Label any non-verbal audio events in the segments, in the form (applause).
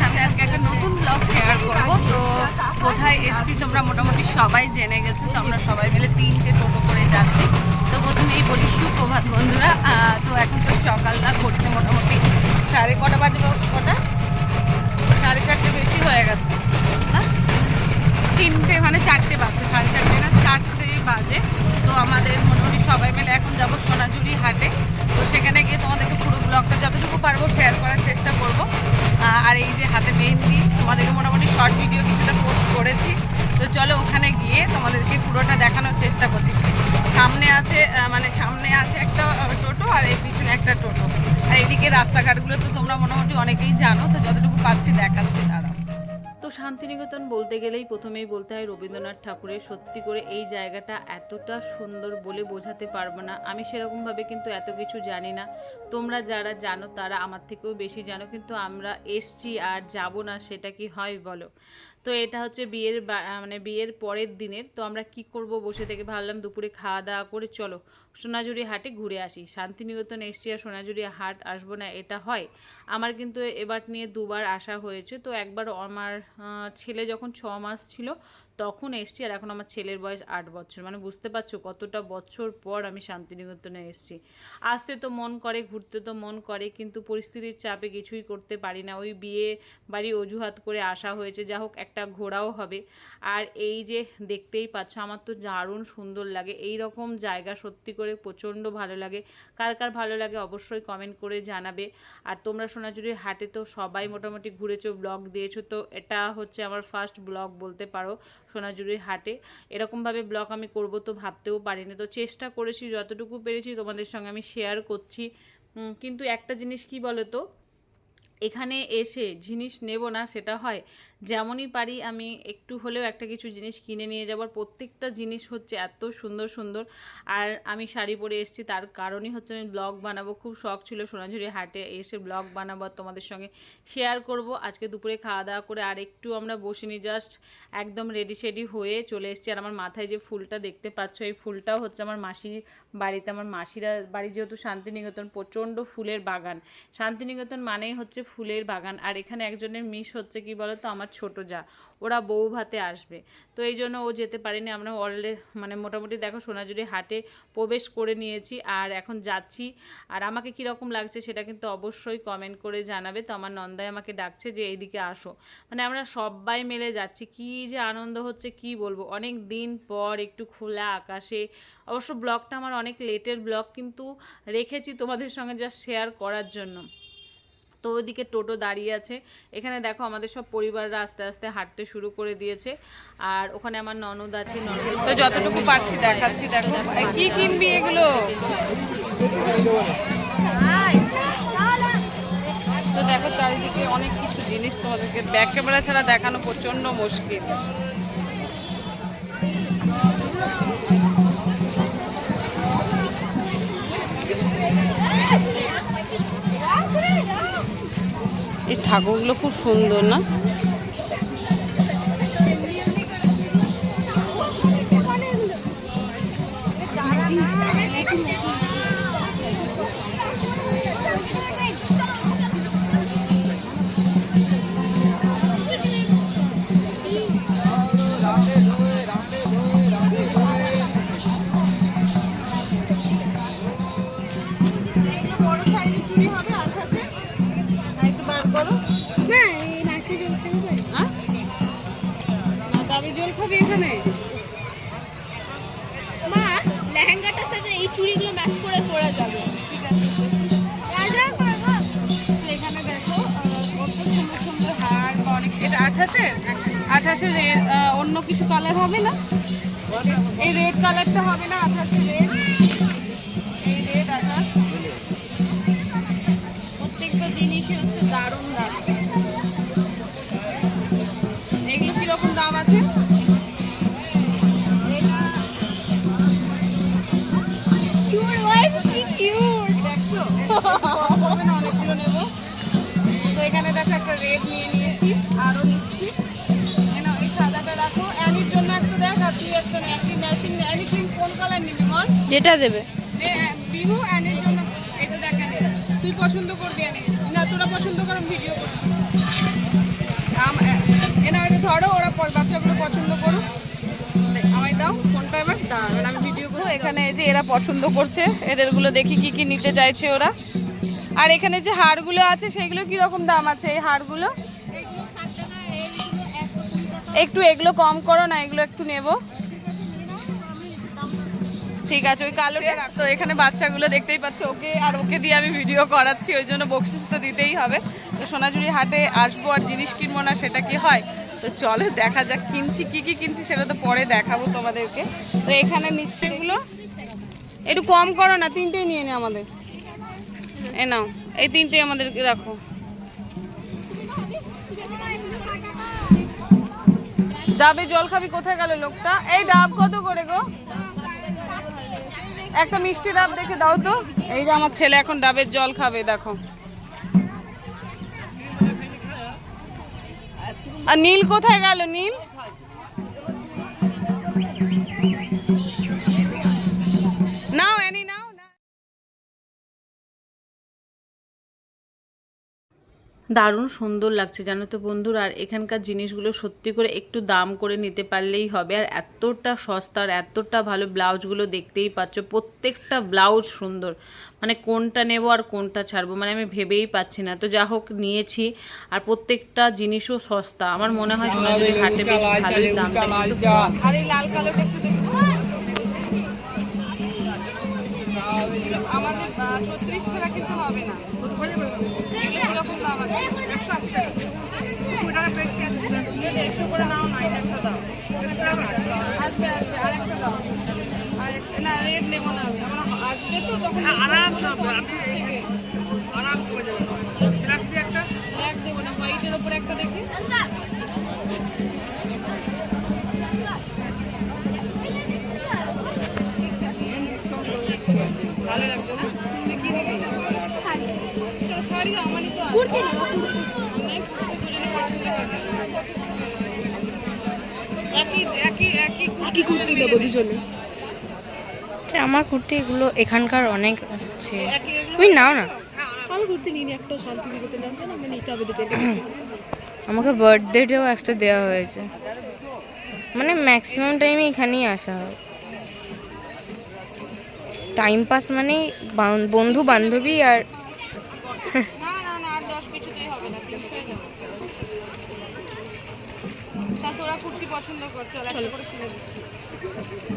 সামনে আজকে একটা নতুন ব্লগ শেয়ার করব। তো কোথায় এসছি তোমরা মোটামুটি সবাই জেনে গেছো, তো আমরা সবাই মিলে তিনটে টোটো করে যাচ্ছি। তো প্রথমেই বলি সুপ্রভাত বন্ধুরা তো এখন তো সকালটা ঘুরতে মোটামুটি সাড়ে কটা বাজে কটা সাড়ে চারটে বেশি হয়ে গেছে। তিনটে মানে চারটে বাজে, সাড়ে চারটে না, চারটে বাজে। তো আমাদের মোটামুটি সবাই মিলে এখন যাব সোনাঝুরি হাটে। পারব শেয়ার করার চেষ্টা করব। আর এই যে হাতে মেহেন্দি, তোমাদেরকে মোটামুটি শর্ট ভিডিও কিছুটা পোস্ট করেছি। তো চলো ওখানে গিয়ে তোমাদেরকে পুরোটা দেখানোর চেষ্টা করছি। সামনে আছে মানে সামনে আছে একটা টোটো আর এই পিছনে একটা টোটো। আর এদিকে রাস্তাঘাটগুলো তো তোমরা মোটামুটি অনেকেই জানো, তো যতটুকু পাচ্ছি দেখাচ্ছি তারা। তো শান্তিনিকেতন বলতে গেলেই প্রথমেই বলতে হয় রবীন্দ্রনাথ ঠাকুরের, সত্যি করে এই জায়গাটা এতটা সুন্দর বলে বোঝাতে পারব না। আমি সেরকমভাবে কিন্তু এত কিছু জানি না। তোমরা যারা জানো তারা আমার থেকেও বেশি জানো, কিন্তু আমরা এসছি আর যাব না সেটা কি হয় বলো? তো এটা হচ্ছে বিয়ের মানে বিয়ের পরের দিনের। তো আমরা কি করব? বসে থেকে ভাবলাম দুপুরে খাওয়া দাওয়া করে চলো সোনাঝুরি হাটে ঘুরে আসি। শান্তিনিকেতন এসছি আর সোনাঝুরি হাট আসব না, এটা হয়। আমার কিন্তু এবার নিয়ে দুবার আসা হয়েছে। তো একবার আমার ছেলে যখন ছ মাস ছিল তখন এসছি আর এখন আমার ছেলের বয়স আট বছর। মানে বুঝতে পারছ কতটা বছর পর আমি শান্তিনিকেতনে এসছি। আসতে তো মন করে, ঘুরতে তো মন করে, কিন্তু পরিস্থিতির চাপে কিছুই করতে পারি না। ওই বিয়ে বাড়ি অজুহাত করে আসা হয়েছে, যা হোক একটা ঘোরাও হবে। আর এই যে দেখতেই পাচ্ছ, আমার তো দারুণ সুন্দর লাগে। এই রকম জায়গা সত্যি করে প্রচণ্ড ভালো লাগে। কার কার ভালো লাগে অবশ্যই কমেন্ট করে জানাবে। আর তোমরা সোনাঝুরির হাটে তো সবাই মোটামুটি ঘুরেছো ব্লগ দিয়েছ, তো এটা হচ্ছে আমার ফার্স্ট ব্লগ বলতে পারো। সোনাঝুরির হাটে। এরকমভাবে ব্লগ আমি করব তো ভাবতেও পারিনি। তো চেষ্টা করেছি, যতটুকু পেরেছি তোমাদের সঙ্গে আমি শেয়ার করছি। কিন্তু একটা জিনিস কি বলো তো এখানে এসে জিনিস নেব না, সেটা হয়। যেমনই পারি আমি একটু হলেও একটা কিছু জিনিস কিনে নিয়ে যাবার প্রত্যেকটা জিনিস হচ্ছে এত সুন্দর সুন্দর। আর আমি শাড়ি পরে এসেছি, তার কারণই হচ্ছে আমি ব্লগ বানাবো। খুব শখ ছিল সোনাঝুরি হাটে এসে ব্লগ বানাবো তোমাদের সঙ্গে শেয়ার করব। আজকে দুপুরে খাওয়া দাওয়া করে আর একটু আমরা বসিনি জাস্ট একদম রেডি সেডি হয়ে চলে এসেছি। আর আমার মাথায় যে ফুলটা দেখতে পাচ্ছ, এই ফুলটাও হচ্ছে আমার মাসির বাড়িতে। আমার মাসিরা, বাড়ি যেহেতু শান্তিনিকেতন, প্রচণ্ড ফুলের বাগান। শান্তিনিকেতন মানেই হচ্ছে ফুলের বাগান। আর এখানে একজনের মিস হচ্ছে কি বলো তো আমার ছোট যা। ওরা বউ ভাতে আসবে। তো এই জন্য ও যেতে পারিনি। আমরা অলরে মানে মোটামুটি দেখো সোনাঝুরি হাটে প্রবেশ করে নিয়েছি আর এখন যাচ্ছি। আর আমাকে কীরকম লাগছে সেটা কিন্তু অবশ্যই কমেন্ট করে জানাবে। তো আমার নন্দায় আমাকে ডাকছে যে এইদিকে আসো। মানে আমরা সবাই মিলে যাচ্ছি। কি যে আনন্দ হচ্ছে, কি বলব? অনেক দিন পর একটু খোলা আকাশে। অবশ্য ব্লগটা আমার অনেক লেটের ব্লগ, কিন্তু রেখেছি তোমাদের সঙ্গে যা শেয়ার করার জন্য। তো ওইদিকে টোটো দাঁড়িয়ে আছে। এখানে দেখো আমাদের সব পরিবাররা আস্তে আস্তে হাঁটতে শুরু করে দিয়েছে। আর ওখানে আমার ননদ আছে ননদ তো যতটুকু পারছি দেখাচ্ছি, দেখো। কি কিনবি এগুলো? তো দেখো চারিদিকে অনেক কিছু জিনিস তোমাদেরকে ব্যাক ক্যামেরা ছাড়া দেখানো প্রচণ্ড মুশকিল। এই ঠাকুরগুলো খুব সুন্দর না? হচ্ছে দারুণ দারুণ এগুলো কীরকম দাম আছে? অনেকগুলো নেব। তো এখানে দেখো একটা রেড নিয়ে নিয়েছি আরও নিচ্ছি। যেটা দেবে। নে, বিহু অ্যানির জন্য এটা দেখ তুই পছন্দ করবি তোরা পছন্দ কর ভিডিও এনা এটা ধরো ওরা বাচ্চাগুলো পছন্দ করুক। আমায় দাও ফোনটা এবার। আমি ভিডিও করব এখানে এই যে এরা পছন্দ করছে এদেরগুলো দেখি কি কি নিতে চাইছে ওরা। আর এখানে যে আছে সেগুলো কি রকম দাম আছে এই একটু এগুলো কম করো না এগুলো একটু নেব। ঠিক আছে ওই কালোটা রাখ। তো এখানে বাচ্চাগুলো দেখতেই পাচ্ছ ওকে আর ওকে দিয়ে আমি ভিডিও করাচ্ছি ওই জন্য বকশিস তো দিতেই হবে। তো সোনাঝুরি হাটে আসব আর জিনিস কিনবো না সেটা কি হয়? তো চলো দেখা যাক কিনছি কি কি কিনছি সেটা তো পরে দেখাবো তোমাদেরকে। তো এখানে নিচ্ছে এগুলো? একটু কম করো না তিনটেই নিয়ে নে আমাদের। এ নাও এই তিনটেই আমাদেরকে রাখো। ডাবে জল খাবি কোথায় গেল লোকটা? এই ডাব কত করে গো? একটা মিষ্টি ডাব দেখে দাও তো। এই যে আমার ছেলে এখন ডাবের জল খাবে, দেখো। আর নীল কোথায় গেল, নীল? দারুণ সুন্দর লাগছে, জানো তো বন্ধুরা। আর এখানকার জিনিসগুলো সত্যি করে একটু দাম করে নিতে পারলেই হবে। আর এতটা সস্তা আর এতটা ভালো ব্লাউজগুলো দেখতেই পাচ্ছ, প্রত্যেকটা ব্লাউজ সুন্দর। মানে কোনটা নেব আর কোনটা ছাড়বো মানে আমি ভেবেই পাচ্ছি না। তো যা হোক, নিয়েছি। আর প্রত্যেকটা জিনিসও সস্তা। আমার মনে হয় সোনাঝুরি হাটে বেশ ভালোই একটু আমাদের ছত্রিশ টাকা কিন্তু হবে না। না রেট নেব না আমি আমার তো তখন আরাম আরাম একটা দেবো না হোয়াইটের ওপর একটা দেখি ভালো লাগছে না তুই কি নিবি শাড়ি আমারই তো একই কি কুর্তি নেব দুজনে? আচ্ছা আমার কুর্তি এগুলো এখানকার অনেক আছে। তুমি নাও না। আমি কুর্তি নিয়ে একটা শান্তি না হবে আমাকে বার্থডেতেও একটা দেওয়া হয়েছে। মানে ম্যাক্সিমাম টাইমে এখানেই আসা হয়। টাইম পাস মানে বন্ধু বান্ধবী আর তোরা কুর্তি পছন্দ কর চল করে কিনে দিচ্ছি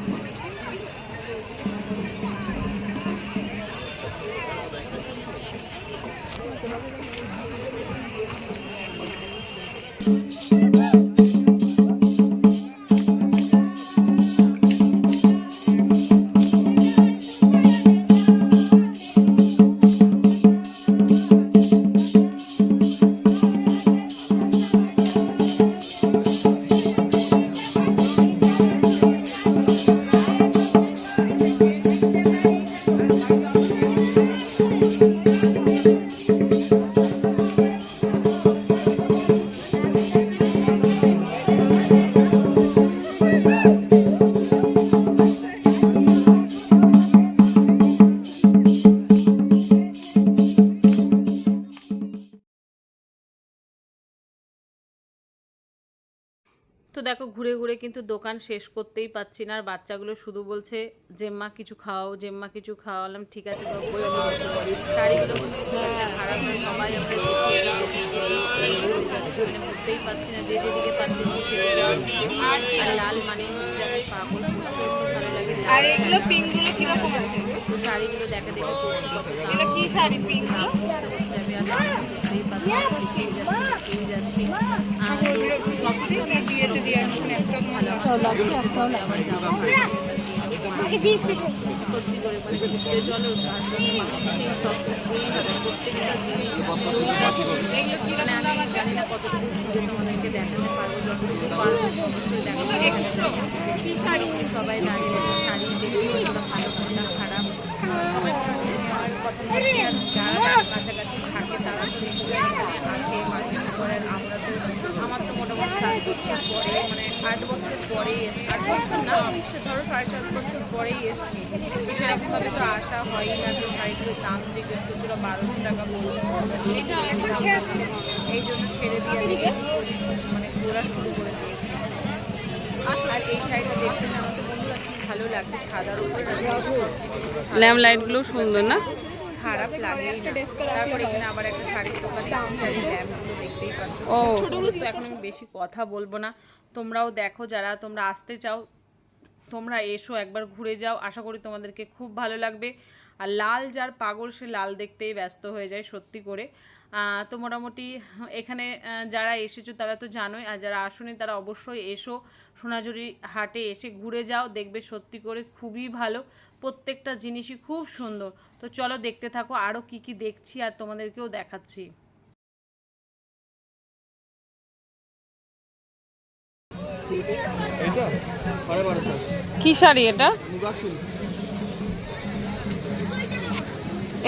তো thank you কিন্তু দোকান শেষ করতেই পাচ্ছি না। আর বাচ্চাগুলো শুধু বলছে, জেম্মা, কিছু খাও, জেম্মা, কিছু খাওয়ালাম ঠিক আছে শাড়িগুলো খারাপ সবাই আমরা মানে পারছি না যে যেদিকে পাচ্ছে সে আর লাল মানে আর এগুলো পিঙ্কগুলো কীরকম আছে? শাড়িগুলো দেখা দেখে এটা কি শাড়ি পিঙ্ক? সব কিছু বিয়েতে দিয়ে এখন একটা ভালো যাওয়া হয়। সত্যি করে মানে প্রত্যেকটা জিনিস মানে আমি জানি না কতটুকু ঘুরে তোমাদেরকে দেখাতে পারব যতটুকু পারব অবশ্যই সবাই দাঁড়িয়ে শাড়ি দেখছি ওটা ভালো কোনটা খারাপ সবাই কথা যারা কাছাকাছি থাকে তারা তো এখানে আসে মার্কেট করে আমরা তো আমার তো মোটামুটি সাত বছর পরে মানে আট বছর পরেই এসছি আট বছর না সে ধরো সাড়ে সাত বছর পরেই এসছি। সেরকমভাবে তো আসা হয়ই না যে শাড়িগুলোর দাম জিজ্ঞেস করছিল বারোশো টাকা এই জন্য ছেড়ে দিয়ে মানে ঘোরা শুরু করে দিয়েছি। আর এই শাড়িটা দেখতে আমাদের বন্ধুরা কি ভালো লাগছে সাদার উপরে ল্যাম্প লাইটগুলো সুন্দর না? খারাপ লাগে তারপরে এখানে আবার একটা শাড়ির দোকানে এই ল্যাম্পগুলো দেখতেই পাচ্ছ। তো এখন আমি বেশি কথা বলব না। তোমরাও দেখো যারা তোমরা আসতে চাও তোমরা এসো একবার ঘুরে যাও। আশা করি তোমাদেরকে খুব ভালো লাগবে। আর লাল যার পাগল সে লাল দেখতেই ব্যস্ত হয়ে যায় সত্যি করে। তো মোটামুটি এখানে যারা এসেছ তারা তো জানোই আর যারা আসোনি তারা অবশ্যই এসো। সোনাঝুরি হাটে এসে ঘুরে যাও দেখবে সত্যি করে খুবই ভালো। প্রত্যেকটা জিনিসই খুব সুন্দর। তো চলো দেখতে থাকো আরও কি কি দেখছি আর তোমাদেরকেও দেখাচ্ছি। সাড়ে বারোশো। কি শাড়ি এটা?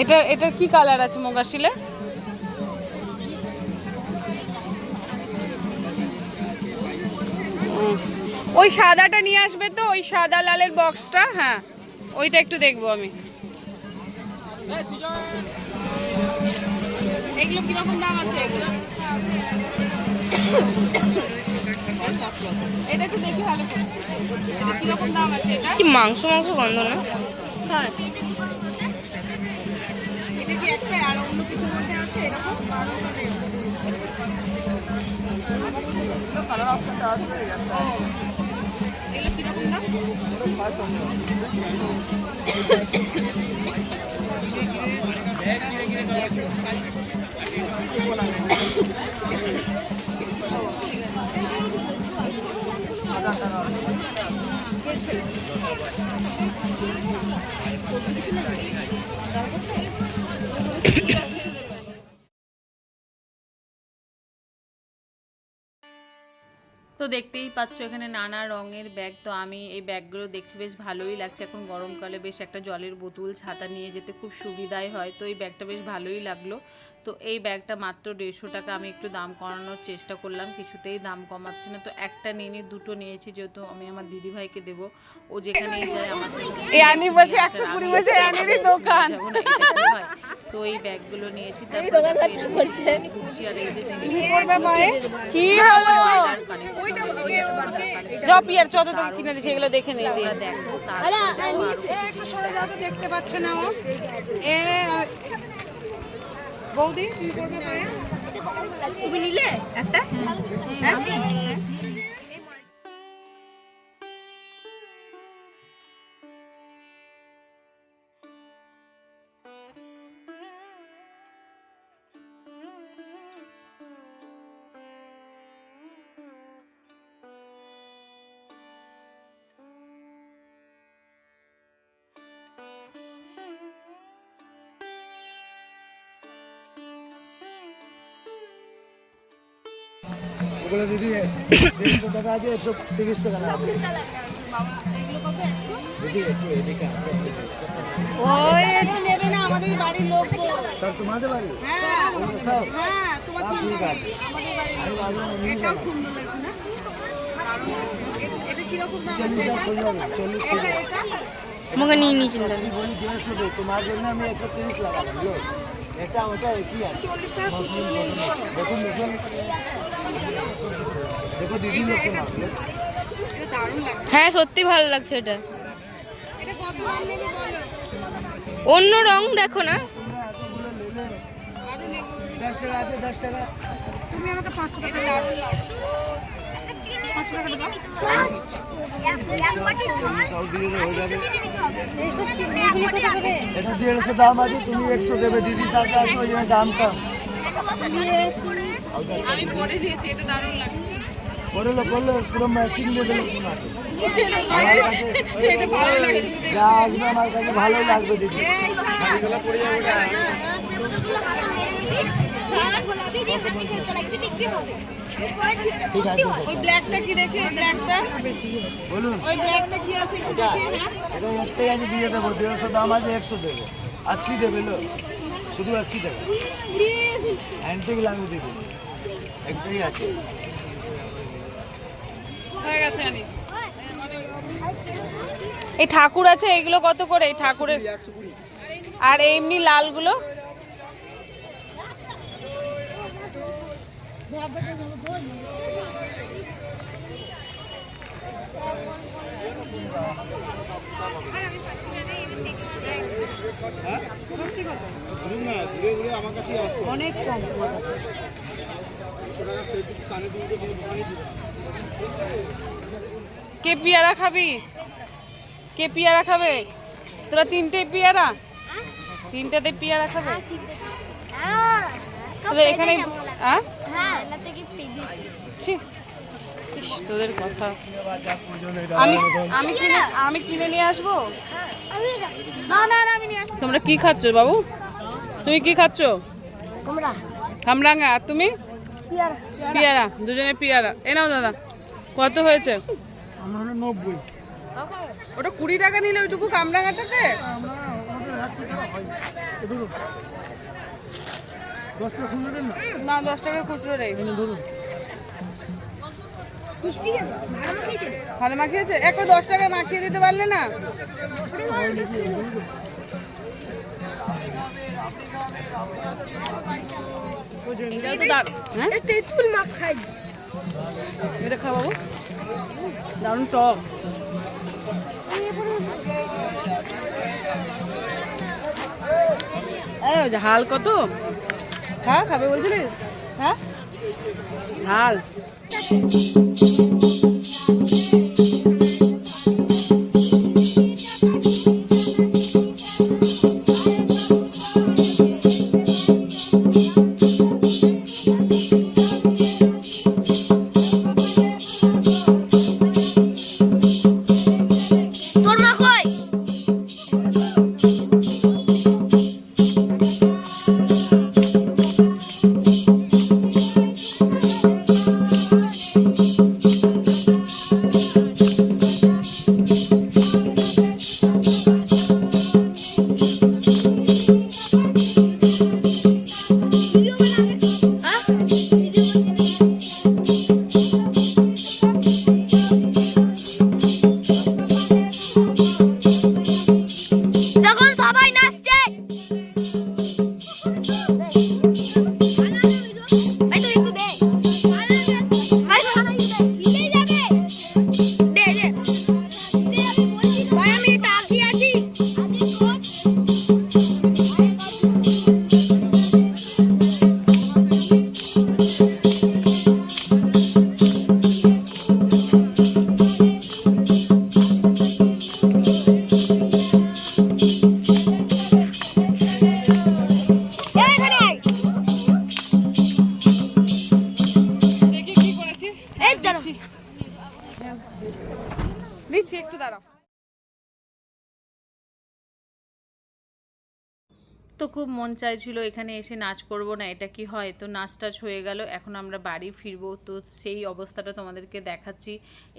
এটা এটা কি কালার আছে মোগাশিলে ওই সাদাটা নিয়ে আসবে তো ওই সাদা লালের বক্সটা হ্যাঁ। ওইটা একটু দেখব আমি। এগুলো কীরকম দাম আছে এগুলো? এটা একটু দেখি ভালো করে এটা কীরকম দাম আছে এটা কি মাংস মাংস গন্ধ না? হ্যাঁ এটা কি একটাই আর অন্য কিছু মধ্যে আছে এরকম? ও এগুলো কীরকম দাম তো দেখতেই পাচ্ছ এখানে নানা রঙের ব্যাগ তো আমি এই ব্যাগগুলো দেখছি বেশ ভালোই লাগছে। এখন গরমকালে বেশ একটা জলের বোতল ছাতা নিয়ে যেতে খুব সুবিধাই হয়। তো এই ব্যাগটা বেশ ভালোই লাগল। তো এই ব্যাগটা মাত্র দেড়শো টাকা। আমি একটু দাম কমানোর চেষ্টা করলাম কিছুতেই দাম কমাচ্ছে না। তো একটা নিয়ে নিয়ে দুটো নিয়েছি যেহেতু আমি আমার দিদি ভাইকে দেবো। ও যেখানেই যায় আমার দোকান? তো এই ব্যাগগুলো নিয়েছি জপিয়ার চত তো কিনে দিচ্ছে এগুলো দেখে নেই দিয়ে। দেখো একটু সরে যাও তো দেখতে পাচ্ছে না ও। এ বৌদি তুমি করবে তুমি নিলে একটা? ওগুলো দিদি দেড়শো টাকা আছে একশো তিরিশ টাকা না দিদি একটু এদিকে আছে ওই নেবে না আমাদের বাড়ির লোক স্যার তোমাদের বাড়ি? হ্যাঁ স্যার। হ্যাঁ তোমার সব ঠিক আছে। আমি ভাবলাম এমনি সুন্দর লাগছে না? এটা- এটা কীরকম দাম? চল্লিশ টাকা এটা? করে যাবে চল্লিশ টাকা। এটা? আমাকে নিয়ে নিয়েছিল আমি বলি দেড়শো দে তোমার জন্য আমি একশো তিরিশ লাগালাম এটা ওটা একই আছে। দেখুন দেখুন দেখো দিদি লোকশো মাপলে এটা দারুণ লাগছে হ্যাঁ সত্যি ভালো লাগছে এটা। এটা কত দাম নেবে বলো অন্য রং দেখো না। হয়ে এটা দেড়শো দাম আছে তুমি একশো দেবে। দিদি সাথে আছে ওই জন্য দাম কম আমি পরে দিয়েছি এটা দারুণ লাগছে। করলে করলে পুরো ম্যাচিং দিলে আমার কাছে (laughs) ভালো লাগছে যা আসবে আমার কাছে ভালোই লাগবে দিদি। বলুন। হ্যাঁ। এটা একটাই আছে দিয়ে দেবো। দেড়শো দাম আছে একশো দেবো। আশি দেবে লো। শুধু আশি টাকা। অ্যান্টিক লাগবে দিদি। একটাই আছে। এই ঠাকুর আছে এইগুলো কত করে? এই ঠাকুরের আর এমনি লালগুলো? অনেক কম কে পেয়ারা খাবি? কে পেয়ারা খাবে? তোরা তিনটে পেয়ারা? তিনটাতে পেয়ারা খাবে? তোদের এখানে? ছি, তোদের কথা। আমি আমি কিনে আমি কিনে নিয়ে আসব? না না না আমি নিয়ে আসব। তোমরা কি খাচ্ছ বাবু? তুমি কি খাচ্ছ? খামরাঙ্গা আর তুমি? পেয়ারা দুজনে পেয়ারা। এ নাও দাদা। কত হয়েছে? আমার হলো নব্বই। ওটা কুড়ি টাকা নিলে ওইটুকু কামরাঙাটাতে দেন না? না দশ টাকা খুচরো রে ভালো মাখিয়েছে একটা দশ টাকা মাখিয়ে দিতে পারলে না? হ্যাঁ তেঁতুল মাখ খাই। এটা খাওয়াবো? দারুণ টক। ঝাল কত? খা খাবে বলছিলি? হ্যাঁ? ঝাল মন চাইছিল, এখানে এসে নাচ করব না, এটা কি হয়? তো নাচ টাচ হয়ে গেল, এখন আমরা বাড়ি ফিরবো। তো সেই অবস্থাটা তোমাদেরকে দেখাচ্ছি।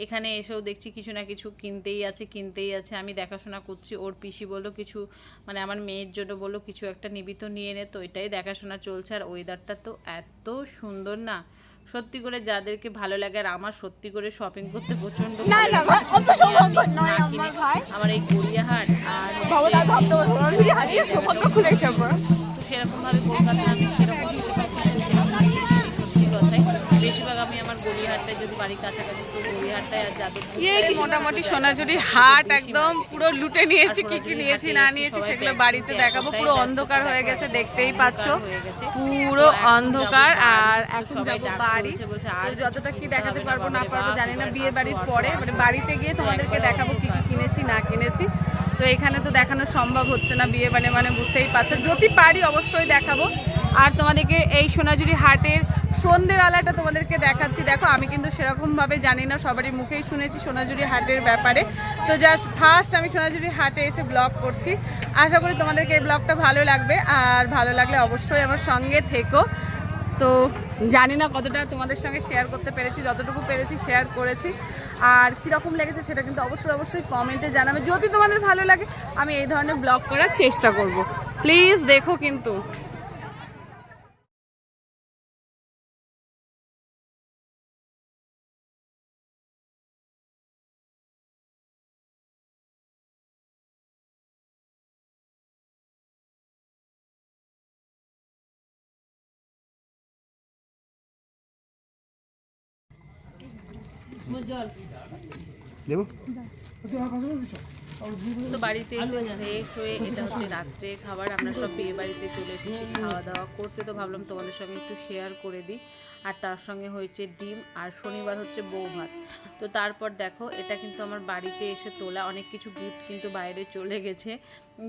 এখানে এসেও দেখছি কিছু না কিছু কিনতেই আছে কিনতেই আছে। আমি দেখাশোনা করছি, ওর পিসি বলল কিছু মানে আমার মেয়ের জন্য বলল কিছু একটা নিবিত নিয়ে নে। তো এটাই দেখাশোনা চলছে, আর ওয়েদারটা তো এত সুন্দর না। সত্যি করে যাদেরকে ভালো লাগে আর আমার সত্যি করে শপিং করতে প্রচণ্ড। আমার এই গড়িয়াহাট আর সেরকম ভাবে কলকাতা আমি সেরকম আমি আমার গড়িয়াহাটটায় যদি বাড়ির কাছাকাছি তো গড়িয়াহাটটায় আর যাদবপুর এই মোটামুটি সোনাঝুরি হাট একদম পুরো লুটে নিয়েছি কি কি নিয়েছি না নিয়েছি সেগুলো বাড়িতে দেখাবো পুরো অন্ধকার হয়ে গেছে দেখতেই পাচ্ছ। পুরো অন্ধকার আর এখন বাড়ি। যতটা কি দেখাতে পারব না পারব জানি না বিয়ে বাড়ির পরে মানে বাড়িতে গিয়ে তোমাদেরকে দেখাবো কি কি কিনেছি না কিনেছি। তো এখানে তো দেখানো সম্ভব হচ্ছে না বিয়ে মানে মানে বুঝতেই পারছ। যদি পারি অবশ্যই দেখাবো। আর তোমাদেরকে এই সোনাঝুরি হাটের সন্ধেবেলাটা তোমাদেরকে দেখাচ্ছি। দেখো, আমি কিন্তু সেরকমভাবে জানি না, সবারই মুখেই শুনেছি সোনাঝুরি হাটের ব্যাপারে। তো জাস্ট ফার্স্ট আমি সোনাঝুরি হাটে এসে ব্লগ করছি। আশা করি তোমাদেরকে এই ব্লগটা ভালো লাগবে। আর ভালো লাগলে অবশ্যই আমার সঙ্গে থেকো। তো জানি না কতটা তোমাদের সঙ্গে শেয়ার করতে পেরেছি, যতটুকু পেরেছি শেয়ার করেছি। আর কীরকম লেগেছে সেটা কিন্তু অবশ্যই অবশ্যই কমেন্টে জানাবে। যদি তোমাদের ভালো লাগে, আমি এই ধরনের ব্লগ করার চেষ্টা করব। প্লিজ দেখো কিন্তু। দেবো? তো বাড়িতে এসে এটা হচ্ছে রাত্রে খাবার, আমরা সব বিয়ে বাড়িতে চলে এসেছি, খাওয়া দাওয়া করতে তো ভাবলাম তোমাদের সঙ্গে একটু শেয়ার করে দিই। আর তার সঙ্গে হয়েছে ডিম আর শনিবার হচ্ছে বউ ভাত তো তারপর দেখো, এটা কিন্তু আমার বাড়িতে এসে তোলা, অনেক কিছু গিফট কিন্তু বাইরে চলে গেছে।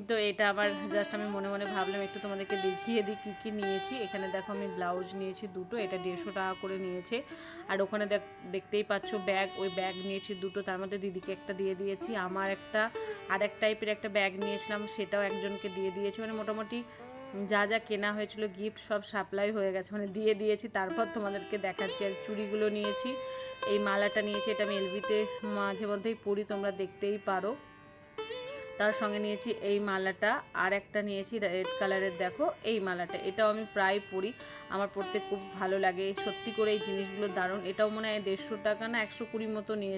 তো এটা আবার জাস্ট আমি মনে মনে ভাবলাম, একটু তোমাদেরকে দেখিয়ে দিই কী কী নিয়েছি। এখানে দেখো আমি ব্লাউজ নিয়েছি দুটো, এটা দেড়শো টাকা করে নিয়েছে। আর ওখানে দেখ, দেখতেই পাচ্ছ ব্যাগ ওই ব্যাগ নিয়েছি দুটো, তার মধ্যে দিদিকে একটা দিয়ে দিয়েছি। আমার একটা আর এক টাইপের একটা ব্যাগ নিয়েছিলাম, সেটাও একজনকে দিয়ে দিয়েছি। মানে মোটামুটি যা যা কেনা হয়েছিল গিফট সব সাপ্লাই হয়ে গেছে। মানে দিয়ে দিয়েছি, তারপর তোমাদেরকে দেখাচ্ছি। আর চুড়িগুলো নিয়েছি, এই মালাটা নিয়েছি, এটা আমি এলবিতে মাঝে মধ্যেই পরি, তোমরা দেখতেই পারো। তার সঙ্গে নিয়েছি এই মালাটা, আর একটা নিয়েছি রেড কালারের দেখো, এই মালাটা। এটাও আমি প্রায় পরি, আমার পরতে খুব ভালো লাগে। সত্যি করে এই জিনিসগুলো দারুণ। এটাও মনে হয় দেড়শো টাকা না একশো কুড়ি মতো নিয়েছে।